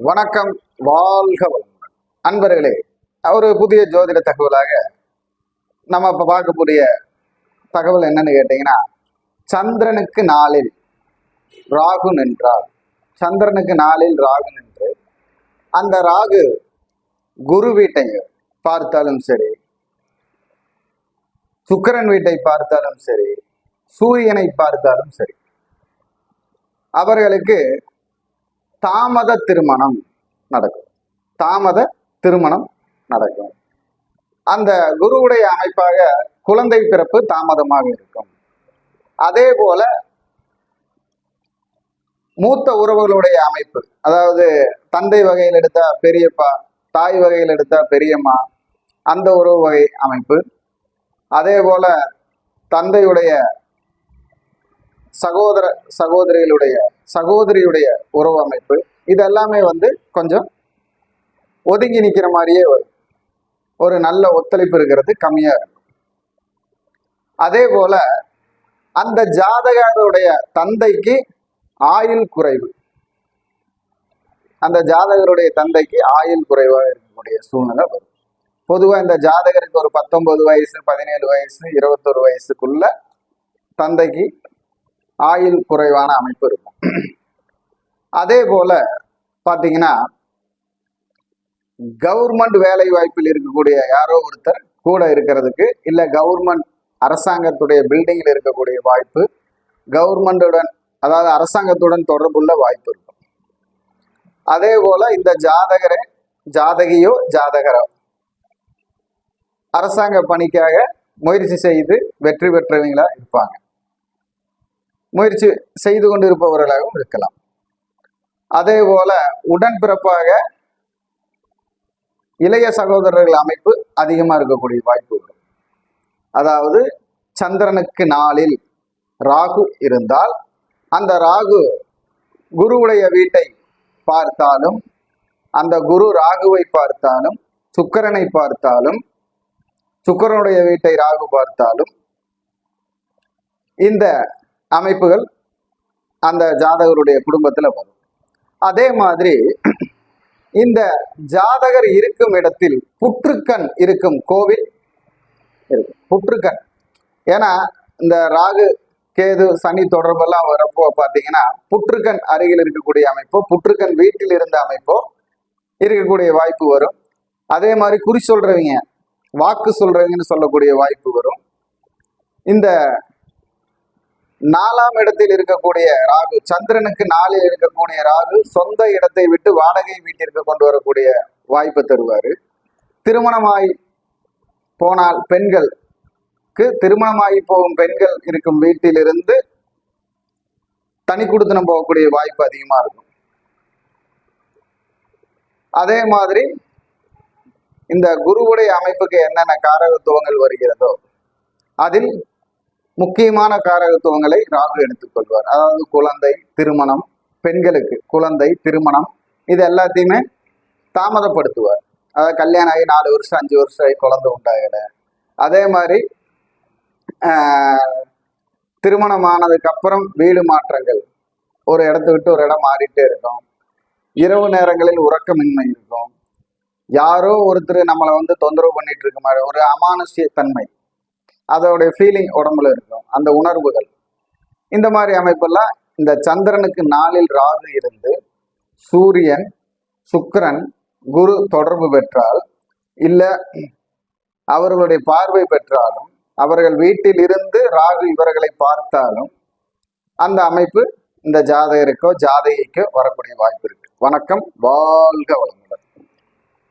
வணக்கம் வாழ்க வளமுடன். அன்பர்களே ஒரு புதிய ஜோதிட தகவலாக நம்ம இப்போ பார்க்கக்கூடிய தகவல் என்னன்னு கேட்டிங்கன்னா சந்திரனுக்கு நாளில் ராகு நின்றார். சந்திரனுக்கு நாளில் ராகு நின்று அந்த ராகு குரு வீட்டை பார்த்தாலும் சரி சுக்கிரன் வீட்டை பார்த்தாலும் சரி சூரியனை பார்த்தாலும் சரி அவர்களுக்கு தாமத திருமணம் நடக்கும். தாமத திருமணம் நடக்கும். அந்த குருவுடைய அமைப்பாக குழந்தை பிறப்பு தாமதமாக இருக்கும். அதே போல மூத்த உறவுகளுடைய அமைப்பு அதாவது தந்தை வகையில் எடுத்தா பெரியப்பா தாய் வகையில் எடுத்தா பெரியம்மா அந்த உறவு வகை அமைப்பு. அதே போல தந்தையுடைய சகோதர சகோதரிகளுடைய சகோதரியுடைய உறவு அமைப்பு இது எல்லாமே வந்து கொஞ்சம் ஒதுங்கி நிற்கிற மாதிரியே வரும். ஒரு நல்ல ஒத்துழைப்பு இருக்கிறது கம்மியா இருக்கும். அதே போல அந்த ஜாதகருடைய தந்தைக்கு ஆயுள் குறைவு. அந்த ஜாதகருடைய தந்தைக்கு ஆயுள் குறைவாக இருக்கக்கூடிய சூழ்நிலை வரும். பொதுவாக இந்த ஜாதகருக்கு ஒரு பத்தொன்பது வயசு பதினேழு வயசு இருபத்தொரு வயசுக்குள்ள தந்தைக்கு ஆயுள் குறைவான அமைப்பு இருக்கும். அதே போல பார்த்தீங்கன்னா கவர்மெண்ட் வேலை வாய்ப்பில் இருக்கக்கூடிய யாரோ ஒருத்தர் கூட இருக்கிறதுக்கு இல்லை கவர்மெண்ட் அரசாங்கத்துடைய பில்டிங்கில் இருக்கக்கூடிய வாய்ப்பு கவர்மெண்டுடன் அதாவது அரசாங்கத்துடன் தொடர்புள்ள வாய்ப்பு இருக்கும். அதே போல இந்த ஜாதகரே ஜாதகியோ ஜாதகரோ அரசாங்க பணிக்காக முயற்சி செய்து வெற்றி பெற்றவங்களா இருப்பாங்க. முயற்சி செய்து கொண்டிருப்பவர்களாகவும் இருக்கலாம். அதே போல உடன்பிறப்பாக இளைய சகோதரர்கள் அமைப்பு அதிகமாக இருக்கக்கூடிய வாய்ப்பு வரும் அதாவது சந்திரனுக்கு நாளில் ராகு இருந்தால் அந்த ராகு குருவுடைய வீட்டை பார்த்தாலும் அந்த குரு ராகுவை பார்த்தாலும் சுக்கரனை பார்த்தாலும் சுக்கரனுடைய வீட்டை ராகு பார்த்தாலும் இந்த அமைப்புகள் அந்த ஜாதகருடைய குடும்பத்தில் வரும். அதே மாதிரி இந்த ஜாதகர் இருக்கும் இடத்தில் புற்றுக்கண் இருக்கும் கோவில் இருக்கும் புற்றுக்கண். ஏன்னா இந்த ராகு கேது சனி தொடர்பெல்லாம் வரப்போ பார்த்தீங்கன்னா புற்றுக்கண் அருகில் இருக்கக்கூடிய அமைப்போ புற்றுக்கண் வீட்டில் இருந்த அமைப்போ இருக்கக்கூடிய வாய்ப்பு வரும். அதே மாதிரி குறி சொல்றவங்க வாக்கு சொல்றவங்கன்னு சொல்லக்கூடிய வாய்ப்பு வரும். இந்த நாலாம் இடத்தில் இருக்கக்கூடிய ராகு சந்திரனுக்கு நாளில் இருக்கக்கூடிய ராகு சொந்த இடத்தை விட்டு வாடகை வீட்டிற்கு கொண்டு வரக்கூடிய வாய்ப்பு தருவாரு. திருமணமாய் போனால் பெண்களுக்கு திருமணமாகி போகும் பெண்கள் இருக்கும் வீட்டிலிருந்து தனி கொடுத்தனம் போகக்கூடிய வாய்ப்பு அதிகமா இருக்கும். அதே மாதிரி இந்த குருவுடைய அமைப்புக்கு என்னென்ன காரகத்துவங்கள் வருகிறதோ அதில் முக்கியமான காரகத்துவங்களை ராகு எடுத்துக்கொள்வார் அதாவது குழந்தை திருமணம் பெண்களுக்கு குழந்தை திருமணம் இது எல்லாத்தையுமே தாமதப்படுத்துவார். அதாவது கல்யாணம் ஆகி நாலு வருஷம் அஞ்சு வருஷம் ஆகி குழந்தை உண்டாகலை. அதே மாதிரி திருமணம் ஆனதுக்கு அப்புறம் வீடு மாற்றங்கள். ஒரு இடத்த விட்டு ஒரு இடம் மாறிட்டே இருக்கும். இரவு நேரங்களில் உறக்கமின்மை இருக்கும். யாரோ ஒருத்தர் நம்மளை வந்து தொந்தரவு பண்ணிட்டு இருக்க மாதிரி ஒரு அமானுஷ்ய தன்மை அதோடைய ஃபீலிங் உடம்புல இருக்கும். அந்த உணர்வுகள். இந்த மாதிரி அமைப்பெல்லாம் இந்த சந்திரனுக்கு நாளில் ராகு இருந்து சூரியன் சுக்கரன் குரு தொடர்பு பெற்றால் இல்லை அவர்களுடைய பார்வை பெற்றாலும் அவர்கள் வீட்டில் இருந்து ராகு இவர்களை பார்த்தாலும் அந்த அமைப்பு இந்த ஜாதகருக்கோ ஜாதகிக்கோ வரக்கூடிய வாய்ப்பு இருக்கு. வணக்கம். வாழ்க வளமுடன்.